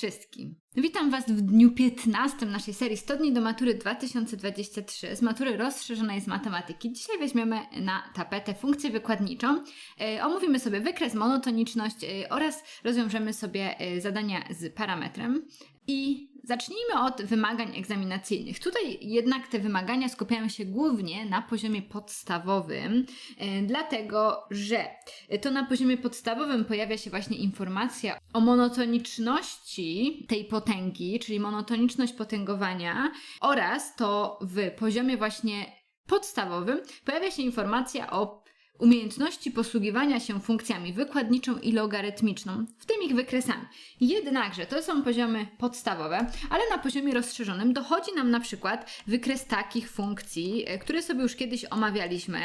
wszystkim. Witam Was w dniu 15 naszej serii 100 dni do matury 2023 z matury rozszerzonej z matematyki. Dzisiaj weźmiemy na tapetę funkcję wykładniczą. E, omówimy sobie wykres, monotoniczność e, oraz rozwiążemy sobie e, zadania z parametrem. I zacznijmy od wymagań egzaminacyjnych. Tutaj jednak te wymagania skupiają się głównie na poziomie podstawowym, e, dlatego że to na poziomie podstawowym pojawia się właśnie informacja o monotoniczności tej potęgi, czyli monotoniczność potęgowania oraz to w poziomie właśnie podstawowym pojawia się informacja o umiejętności posługiwania się funkcjami wykładniczą i logarytmiczną, w tym ich wykresami. Jednakże to są poziomy podstawowe, ale na poziomie rozszerzonym dochodzi nam na przykład wykres takich funkcji, e, które sobie już kiedyś omawialiśmy.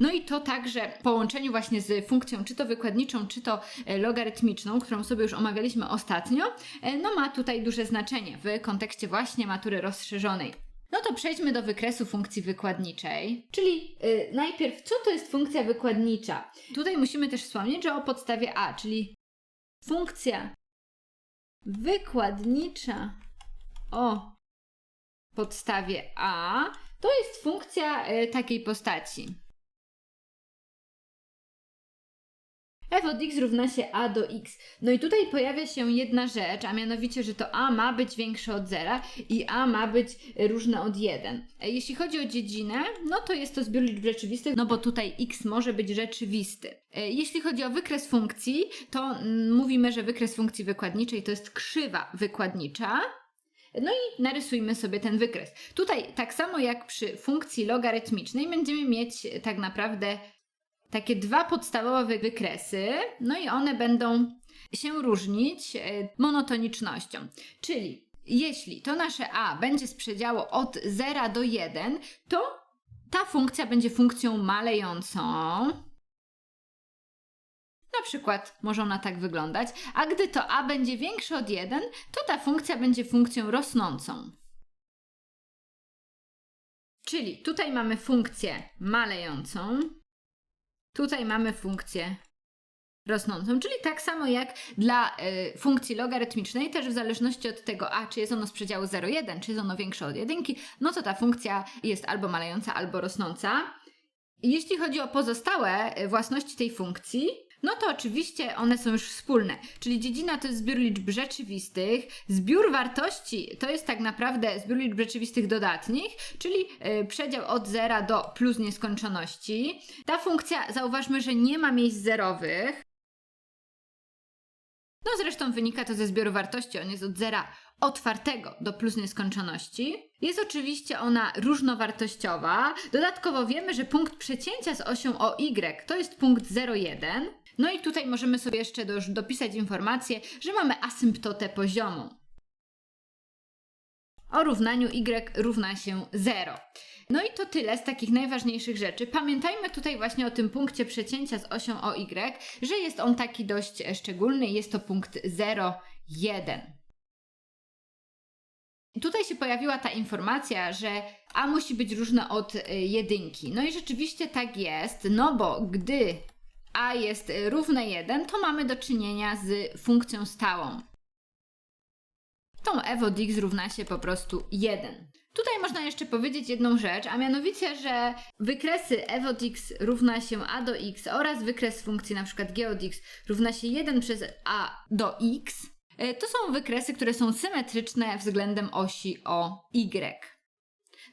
No i to także w połączeniu właśnie z funkcją czy to wykładniczą, czy to e, logarytmiczną, którą sobie już omawialiśmy ostatnio, e, no ma tutaj duże znaczenie w kontekście właśnie matury rozszerzonej. No to przejdźmy do wykresu funkcji wykładniczej, czyli yy, najpierw co to jest funkcja wykładnicza? Tutaj musimy też wspomnieć, że o podstawie A, czyli funkcja wykładnicza o podstawie A, to jest funkcja yy, takiej postaci. F od x równa się a do x. No i tutaj pojawia się jedna rzecz, a mianowicie, że to a ma być większe od zera i a ma być różne od 1. Jeśli chodzi o dziedzinę, no to jest to zbiór liczb rzeczywistych, no bo tutaj x może być rzeczywisty. Jeśli chodzi o wykres funkcji, to mówimy, że wykres funkcji wykładniczej to jest krzywa wykładnicza, no i narysujmy sobie ten wykres. Tutaj, tak samo jak przy funkcji logarytmicznej, będziemy mieć tak naprawdę takie dwa podstawowe wykresy, no i one będą się różnić e, monotonicznością. Czyli jeśli to nasze a będzie z przedziału od 0 do 1, to ta funkcja będzie funkcją malejącą. Na przykład może ona tak wyglądać, a gdy to a będzie większe od 1, to ta funkcja będzie funkcją rosnącą. Czyli tutaj mamy funkcję malejącą, Tutaj mamy funkcję rosnącą, czyli tak samo jak dla y, funkcji logarytmicznej, też w zależności od tego, a czy jest ono z przedziału 0,1, czy jest ono większe od jedynki, no to ta funkcja jest albo malejąca, albo rosnąca. Jeśli chodzi o pozostałe y, własności tej funkcji, no to oczywiście one są już wspólne. Czyli dziedzina to jest zbiór liczb rzeczywistych, zbiór wartości to jest tak naprawdę zbiór liczb rzeczywistych dodatnich, czyli yy, przedział od zera do plus nieskończoności. Ta funkcja, zauważmy, że nie ma miejsc zerowych. No zresztą wynika to ze zbioru wartości, on jest od zera otwartego do plus nieskończoności. Jest oczywiście ona różnowartościowa. Dodatkowo wiemy, że punkt przecięcia z osią OY to jest punkt 0,1. No i tutaj możemy sobie jeszcze do, dopisać informację, że mamy asymptotę poziomu. O równaniu y równa się 0. No i to tyle z takich najważniejszych rzeczy. Pamiętajmy tutaj właśnie o tym punkcie przecięcia z osią OY, że jest on taki dość szczególny, jest to punkt 0,1. Tutaj się pojawiła ta informacja, że A musi być różne od y, jedynki. No i rzeczywiście tak jest, no bo gdy A jest równe 1, to mamy do czynienia z funkcją stałą. Tą f od x równa się po prostu 1. Tutaj można jeszcze powiedzieć jedną rzecz, a mianowicie, że wykresy f od x równa się a do x oraz wykres funkcji np. g od x równa się 1 przez a do x E, to są wykresy, które są symetryczne względem osi o y.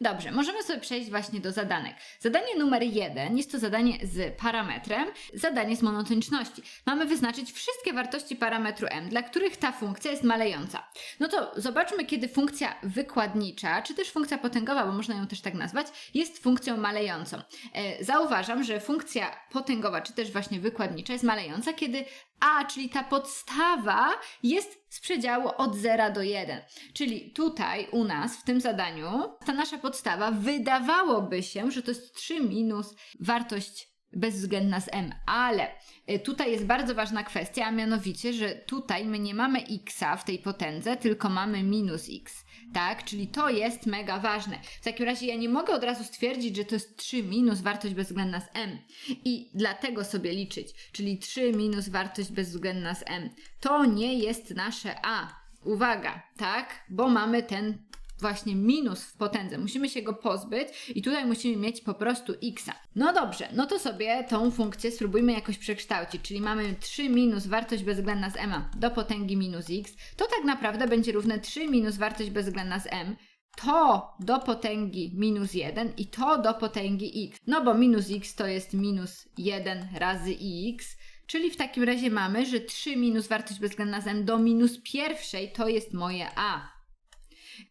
Dobrze, możemy sobie przejść właśnie do zadanek. Zadanie numer jeden jest to zadanie z parametrem, zadanie z monotoniczności. Mamy wyznaczyć wszystkie wartości parametru m, dla których ta funkcja jest malejąca. No to zobaczmy, kiedy funkcja wykładnicza, czy też funkcja potęgowa, bo można ją też tak nazwać, jest funkcją malejącą. E, zauważam, że funkcja potęgowa, czy też właśnie wykładnicza jest malejąca, kiedy a, czyli ta podstawa jest z przedziału od 0 do 1. Czyli tutaj u nas w tym zadaniu ta nasza podstawa wydawałoby się, że to jest 3 minus wartość bezwzględna z m, ale y, tutaj jest bardzo ważna kwestia, a mianowicie, że tutaj my nie mamy x w tej potędze, tylko mamy minus x tak? Czyli to jest mega ważne. W takim razie ja nie mogę od razu stwierdzić, że to jest 3 minus wartość bezwzględna z m i dlatego sobie liczyć, czyli 3 minus wartość bezwzględna z m. To nie jest nasze a. Uwaga, tak? Bo mamy ten właśnie minus w potędze. Musimy się go pozbyć i tutaj musimy mieć po prostu x. No dobrze, no to sobie tą funkcję spróbujmy jakoś przekształcić, czyli mamy 3 minus wartość bezwzględna z m do potęgi minus x, to tak naprawdę będzie równe 3 minus wartość bezwzględna z m to do potęgi minus 1 i to do potęgi x. No bo minus x to jest minus 1 razy x, czyli w takim razie mamy, że 3 minus wartość bezwzględna z m do minus pierwszej to jest moje a.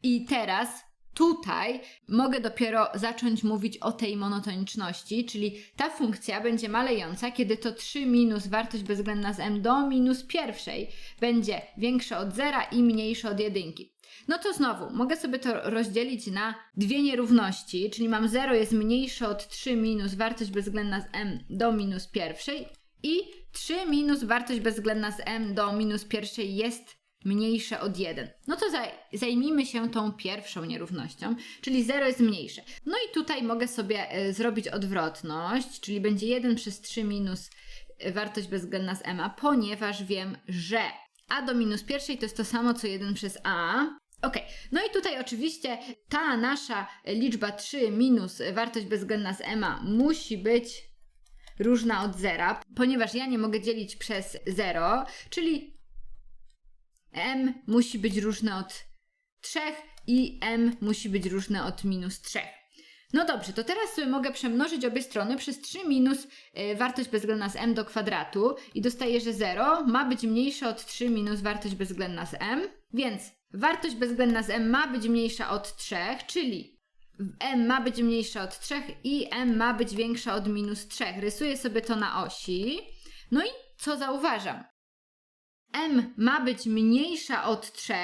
I teraz tutaj mogę dopiero zacząć mówić o tej monotoniczności, czyli ta funkcja będzie malejąca, kiedy to 3 minus wartość bezwzględna z m do minus pierwszej będzie większa od zera i mniejsza od jedynki. No to znowu, mogę sobie to rozdzielić na dwie nierówności, czyli mam 0 jest mniejsze od 3 minus wartość bezwzględna z m do minus pierwszej i 3 minus wartość bezwzględna z m do minus pierwszej jest mniejsze od 1. No to zaj zajmijmy się tą pierwszą nierównością, czyli 0 jest mniejsze. No i tutaj mogę sobie y, zrobić odwrotność, czyli będzie 1 przez 3 minus y, wartość bezwzględna z m, ponieważ wiem, że a do minus pierwszej to jest to samo co 1 przez a. Ok, no i tutaj oczywiście ta nasza liczba 3 minus wartość bezwzględna z m musi być różna od zera, ponieważ ja nie mogę dzielić przez 0, czyli m musi być różne od 3 i m musi być różne od minus 3. No dobrze, to teraz sobie mogę przemnożyć obie strony przez 3 minus y, wartość bezwzględna z m do kwadratu i dostaję, że 0 ma być mniejsze od 3 minus wartość bezwzględna z m, więc wartość bezwzględna z m ma być mniejsza od 3, czyli m ma być mniejsza od 3 i m ma być większa od minus 3. Rysuję sobie to na osi. No i co zauważam? M ma być mniejsza od 3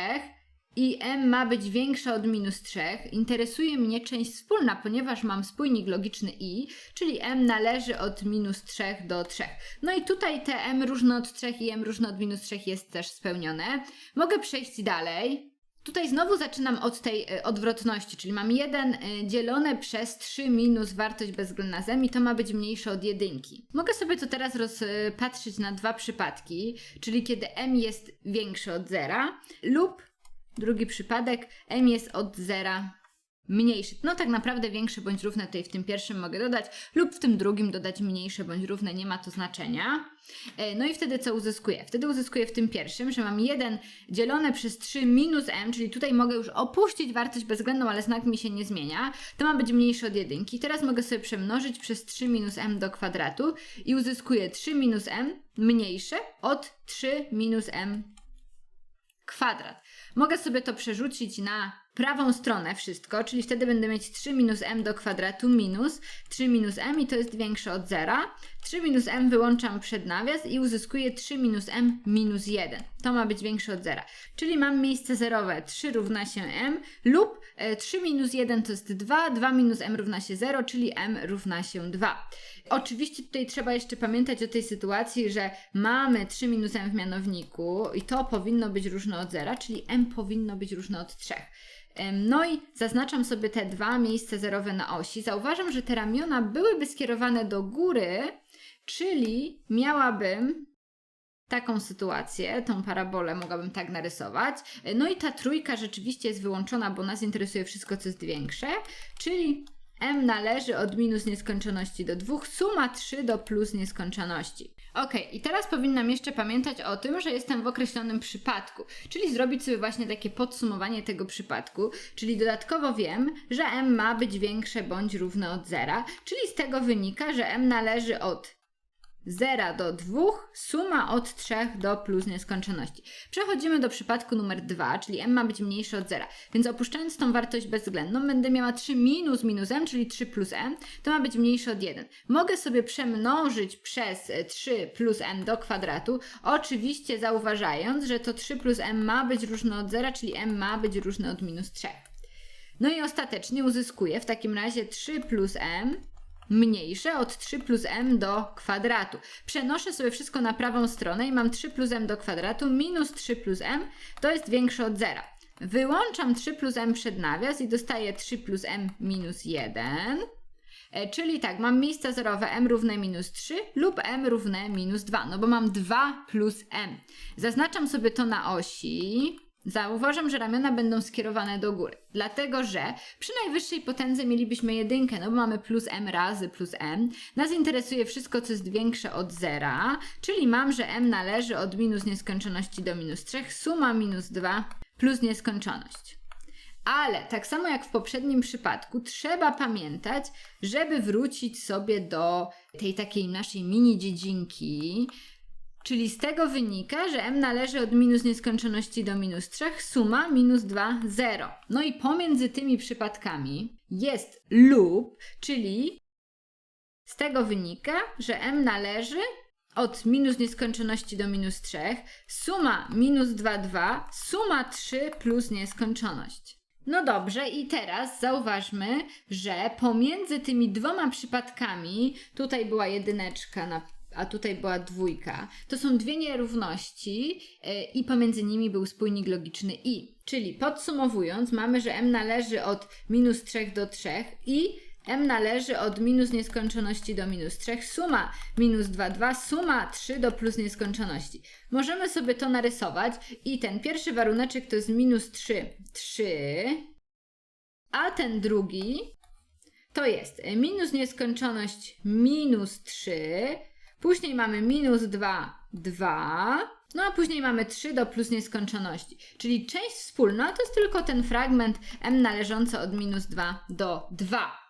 i m ma być większa od minus 3, interesuje mnie część wspólna, ponieważ mam spójnik logiczny i, czyli m należy od minus 3 do 3. No i tutaj te m różne od 3 i m różne od minus 3 jest też spełnione. Mogę przejść dalej. Tutaj znowu zaczynam od tej y, odwrotności, czyli mam 1 y, dzielone przez 3 minus wartość bezwzględna z m i to ma być mniejsze od jedynki. Mogę sobie to teraz rozpatrzyć na dwa przypadki, czyli kiedy m jest większe od zera lub drugi przypadek m jest od zera mniejszy. No tak naprawdę większe bądź równe tutaj w tym pierwszym mogę dodać lub w tym drugim dodać mniejsze bądź równe, nie ma to znaczenia. E, no i wtedy co uzyskuję? Wtedy uzyskuję w tym pierwszym, że mam 1 dzielone przez 3 minus m, czyli tutaj mogę już opuścić wartość bezwzględną, ale znak mi się nie zmienia. To ma być mniejsze od jedynki. Teraz mogę sobie przemnożyć przez 3 minus m do kwadratu i uzyskuję 3 minus m mniejsze od 3 minus m kwadrat. Mogę sobie to przerzucić na prawą stronę wszystko, czyli wtedy będę mieć 3 minus m do kwadratu minus 3 minus m i to jest większe od zera. 3 minus m wyłączam przed nawias i uzyskuję 3 minus m minus 1. To ma być większe od zera. Czyli mam miejsce zerowe 3 równa się m lub 3 e, minus 1 to jest 2, 2 minus m równa się 0, czyli m równa się 2. Oczywiście tutaj trzeba jeszcze pamiętać o tej sytuacji, że mamy 3 minus m w mianowniku i to powinno być różne od zera, czyli m powinno być różne od 3. No i zaznaczam sobie te dwa miejsca zerowe na osi. Zauważam, że te ramiona byłyby skierowane do góry, czyli miałabym taką sytuację, tą parabolę mogłabym tak narysować. No i ta trójka rzeczywiście jest wyłączona, bo nas interesuje wszystko, co jest większe, czyli m należy od minus nieskończoności do 2, suma 3 do plus nieskończoności. Ok, i teraz powinnam jeszcze pamiętać o tym, że jestem w określonym przypadku, czyli zrobić sobie właśnie takie podsumowanie tego przypadku, czyli dodatkowo wiem, że m ma być większe bądź równe od zera, czyli z tego wynika, że m należy od 0 do 2, suma od 3 do plus nieskończoności. Przechodzimy do przypadku numer 2, czyli m ma być mniejsze od 0. Więc opuszczając tą wartość bezwzględną, będę miała 3 minus minus m, czyli 3 plus m, to ma być mniejsze od 1. Mogę sobie przemnożyć przez 3 plus m do kwadratu, oczywiście zauważając, że to 3 plus m ma być różne od 0, czyli m ma być różne od minus 3. No i ostatecznie uzyskuję w takim razie 3 plus m mniejsze od 3 plus m do kwadratu. Przenoszę sobie wszystko na prawą stronę i mam 3 plus m do kwadratu minus 3 plus m to jest większe od zera. Wyłączam 3 plus m przed nawias i dostaję 3 plus m minus 1. E, czyli tak, mam miejsca zerowe m równe minus 3 lub m równe minus 2, no bo mam 2 plus m. Zaznaczam sobie to na osi Zauważam, że ramiona będą skierowane do góry, dlatego że przy najwyższej potędze mielibyśmy jedynkę, no bo mamy plus m razy plus m. Nas interesuje wszystko, co jest większe od zera, czyli mam, że m należy od minus nieskończoności do minus 3, suma minus 2 plus nieskończoność. Ale tak samo jak w poprzednim przypadku, trzeba pamiętać, żeby wrócić sobie do tej takiej naszej mini dziedzinki, Czyli z tego wynika, że m należy od minus nieskończoności do minus 3, suma minus 2, 0. No i pomiędzy tymi przypadkami jest lub, czyli z tego wynika, że m należy od minus nieskończoności do minus 3, suma minus 2, 2, suma 3 plus nieskończoność. No dobrze, i teraz zauważmy, że pomiędzy tymi dwoma przypadkami, tutaj była jedyneczka na a tutaj była dwójka. To są dwie nierówności yy, i pomiędzy nimi był spójnik logiczny i. Czyli podsumowując, mamy, że m należy od minus 3 do 3 i m należy od minus nieskończoności do minus 3, suma minus 2, 2, suma 3 do plus nieskończoności. Możemy sobie to narysować i ten pierwszy waruneczek to jest minus 3, 3, a ten drugi to jest minus nieskończoność minus 3, Później mamy minus 2, 2. No a później mamy 3 do plus nieskończoności. Czyli część wspólna to jest tylko ten fragment m należący od minus 2 do 2.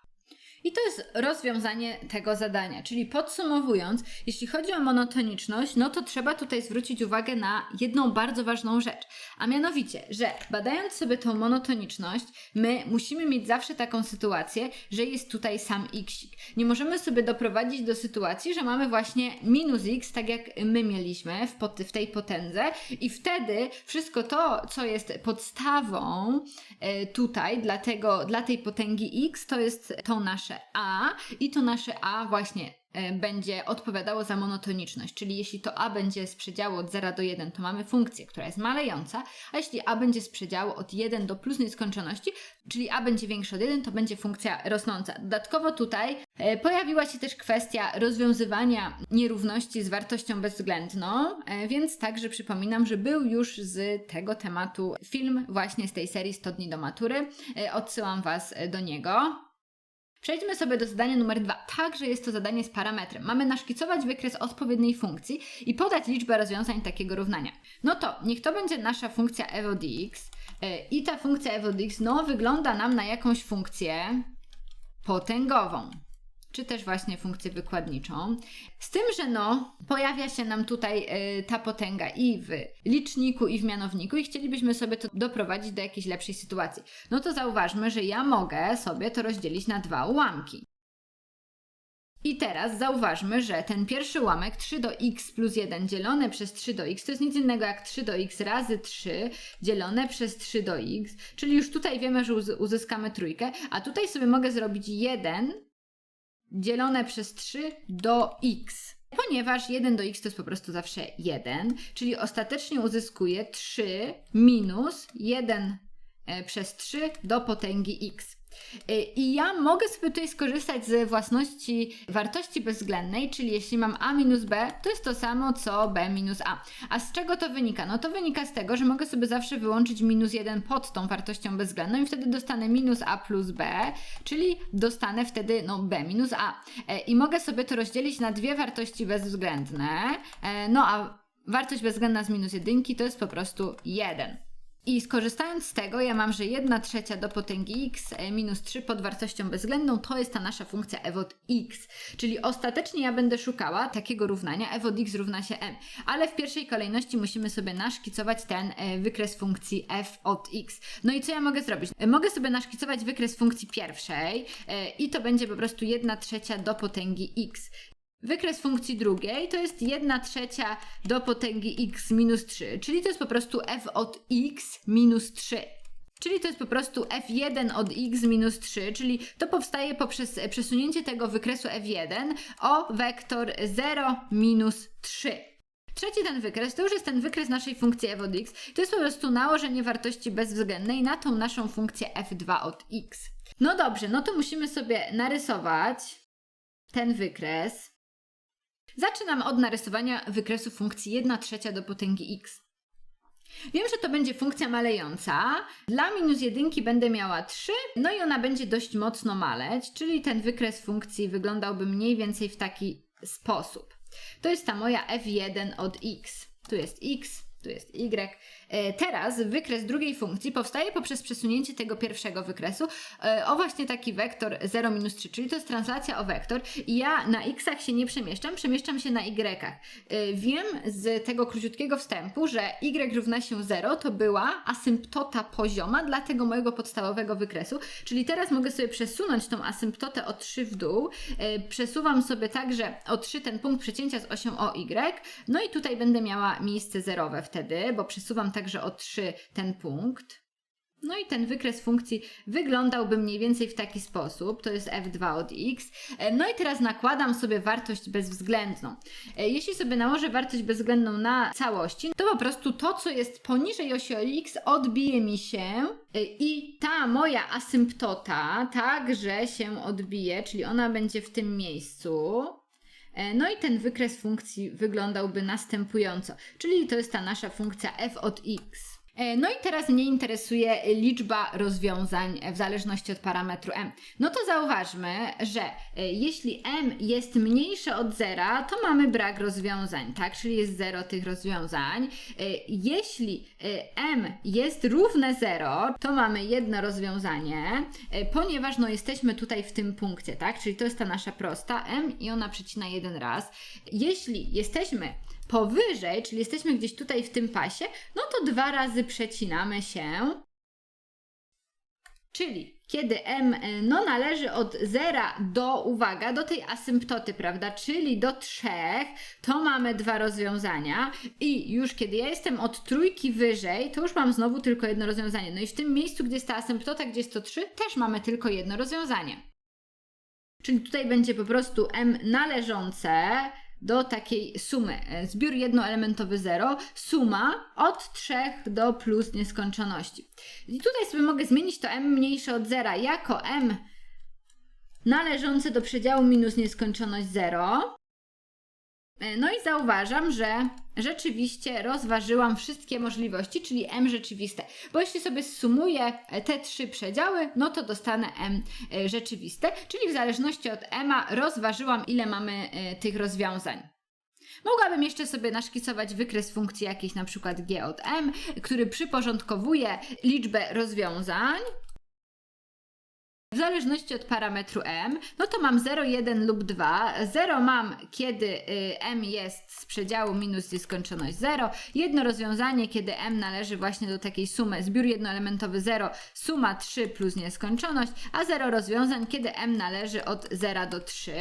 I to jest rozwiązanie tego zadania. Czyli podsumowując, jeśli chodzi o monotoniczność, no to trzeba tutaj zwrócić uwagę na jedną bardzo ważną rzecz. A mianowicie, że badając sobie tą monotoniczność, my musimy mieć zawsze taką sytuację, że jest tutaj sam x. Nie możemy sobie doprowadzić do sytuacji, że mamy właśnie minus x, tak jak my mieliśmy w, pot w tej potędze, i wtedy wszystko to, co jest podstawą e, tutaj dla, tego, dla tej potęgi x, to jest to nasze a i to nasze A właśnie e, będzie odpowiadało za monotoniczność, czyli jeśli to A będzie z przedziału od 0 do 1, to mamy funkcję, która jest malejąca, a jeśli A będzie z przedziału od 1 do plus nieskończoności, czyli A będzie większe od 1, to będzie funkcja rosnąca. Dodatkowo tutaj e, pojawiła się też kwestia rozwiązywania nierówności z wartością bezwzględną, e, więc także przypominam, że był już z tego tematu film właśnie z tej serii 100 dni do matury. Odsyłam Was do niego. Przejdźmy sobie do zadania numer dwa. Także jest to zadanie z parametrem. Mamy naszkicować wykres odpowiedniej funkcji i podać liczbę rozwiązań takiego równania. No to niech to będzie nasza funkcja f od x yy, i ta funkcja f od x no, wygląda nam na jakąś funkcję potęgową czy też właśnie funkcję wykładniczą. Z tym, że no, pojawia się nam tutaj y, ta potęga i w liczniku, i w mianowniku, i chcielibyśmy sobie to doprowadzić do jakiejś lepszej sytuacji. No to zauważmy, że ja mogę sobie to rozdzielić na dwa ułamki. I teraz zauważmy, że ten pierwszy ułamek 3 do x plus 1 dzielone przez 3 do x to jest nic innego jak 3 do x razy 3 dzielone przez 3 do x, czyli już tutaj wiemy, że uzyskamy trójkę, a tutaj sobie mogę zrobić 1 dzielone przez 3 do x. Ponieważ 1 do x to jest po prostu zawsze 1, czyli ostatecznie uzyskuję 3 minus 1 e, przez 3 do potęgi x. E, I ja mogę sobie tutaj skorzystać z własności wartości bezwzględnej, czyli jeśli mam a minus b, to jest to samo co b minus a. A z czego to wynika? No to wynika z tego, że mogę sobie zawsze wyłączyć minus 1 pod tą wartością bezwzględną i wtedy dostanę minus a plus b, czyli dostanę wtedy no b minus a. E, I mogę sobie to rozdzielić na dwie wartości bezwzględne, e, no a wartość bezwzględna z minus jedynki to jest po prostu 1. I skorzystając z tego, ja mam, że 1 trzecia do potęgi x e, minus 3 pod wartością bezwzględną to jest ta nasza funkcja f od x. Czyli ostatecznie ja będę szukała takiego równania f od x równa się m. Ale w pierwszej kolejności musimy sobie naszkicować ten e, wykres funkcji f od x. No i co ja mogę zrobić? E, mogę sobie naszkicować wykres funkcji pierwszej i to będzie po prostu 1 trzecia do potęgi x. Wykres funkcji drugiej to jest 1 trzecia do potęgi x minus 3, czyli to jest po prostu f od x minus 3. Czyli to jest po prostu f1 od x minus 3, czyli to powstaje poprzez przesunięcie tego wykresu f1 o wektor 0 minus 3. Trzeci ten wykres to już jest ten wykres naszej funkcji f od x. To jest po prostu nałożenie wartości bezwzględnej na tą naszą funkcję f2 od x. No dobrze, no to musimy sobie narysować ten wykres. Zaczynam od narysowania wykresu funkcji 1 trzecia do potęgi x. Wiem, że to będzie funkcja malejąca. Dla minus jedynki będę miała 3, no i ona będzie dość mocno maleć, czyli ten wykres funkcji wyglądałby mniej więcej w taki sposób. To jest ta moja f1 od x. Tu jest x, tu jest y. E, Teraz wykres drugiej funkcji powstaje poprzez przesunięcie tego pierwszego wykresu. E, o właśnie taki wektor 0 minus 3, czyli to jest translacja o wektor. I ja na xach się nie przemieszczam, przemieszczam się na y. Wiem z tego króciutkiego wstępu, że y równa się 0 to była asymptota pozioma dla tego mojego podstawowego wykresu, czyli teraz mogę sobie przesunąć tą asymptotę o 3 w dół, przesuwam sobie także o 3 ten punkt przecięcia z osią OY, no i tutaj będę miała miejsce zerowe wtedy, bo przesuwam także o 3 ten punkt. No i ten wykres funkcji wyglądałby mniej więcej w taki sposób. To jest f2 od x. E, No i teraz nakładam sobie wartość bezwzględną. E, Jeśli sobie nałożę wartość bezwzględną na całości, to po prostu to, co jest poniżej osi x, odbije mi się e, i ta moja asymptota także się odbije, czyli ona będzie w tym miejscu. E, No i ten wykres funkcji wyglądałby następująco, czyli to jest ta nasza funkcja f od x. E, No i teraz mnie interesuje liczba rozwiązań w zależności od parametru m. No to zauważmy, że e, jeśli m jest mniejsze od zera, to mamy brak rozwiązań, tak? Czyli jest zero tych rozwiązań. E, Jeśli m jest równe 0, to mamy jedno rozwiązanie, ponieważ no jesteśmy tutaj w tym punkcie, tak? Czyli to jest ta nasza prosta m i ona przecina jeden raz. Jeśli jesteśmy powyżej, czyli jesteśmy gdzieś tutaj w tym pasie, no to dwa razy przecinamy się. Czyli kiedy m no, należy od zera do, uwaga, do tej asymptoty, prawda, czyli do 3, to mamy dwa rozwiązania i już kiedy ja jestem od trójki wyżej, to już mam znowu tylko jedno rozwiązanie. No i w tym miejscu, gdzie jest ta asymptota, gdzie jest to 3, też mamy tylko jedno rozwiązanie. Czyli tutaj będzie po prostu m należące do takiej sumy. E, Zbiór jednoelementowy 0, suma od 3 do plus nieskończoności. I tutaj sobie mogę zmienić to m mniejsze od 0 jako m należące do przedziału minus nieskończoność 0. E, No i zauważam, że rzeczywiście rozważyłam wszystkie możliwości, czyli m rzeczywiste. Bo jeśli sobie sumuję e, te trzy przedziały, no to dostanę m e, rzeczywiste, czyli w zależności od m rozważyłam, ile mamy e, tych rozwiązań. Mogłabym jeszcze sobie naszkicować wykres funkcji jakiejś, na przykład g od m, który przyporządkowuje liczbę rozwiązań. W zależności od parametru m, no to mam 0, 1 lub 2. 0 mam, kiedy y, m jest z przedziału minus nieskończoność 0. Jedno rozwiązanie, kiedy m należy właśnie do takiej sumy, zbiór jednoelementowy 0, suma 3 plus nieskończoność, a 0 rozwiązań, kiedy m należy od 0 do 3.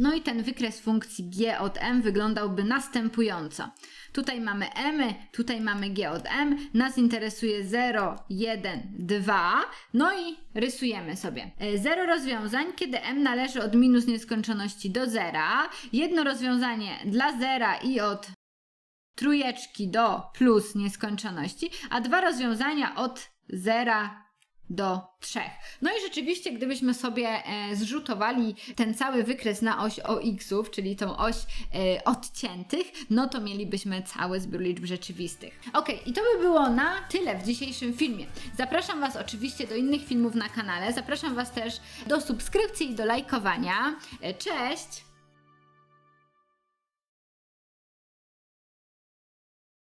No i ten wykres funkcji g od m wyglądał następująco. Tutaj mamy m, tutaj mamy g od m, nas interesuje 0, 1, 2, no i rysujemy sobie. 0 rozwiązań, kiedy m należy od minus nieskończoności do zera, jedno rozwiązanie dla zera i od trójeczki do plus nieskończoności, a dwa rozwiązania od zera do 3. No i rzeczywiście, gdybyśmy sobie e, zrzutowali ten cały wykres na oś OX-ów, czyli tą oś e, odciętych, no to mielibyśmy cały zbiór liczb rzeczywistych. Ok, i to by było na tyle w dzisiejszym filmie. Zapraszam Was oczywiście do innych filmów na kanale, zapraszam Was też do subskrypcji i do lajkowania. E, Cześć!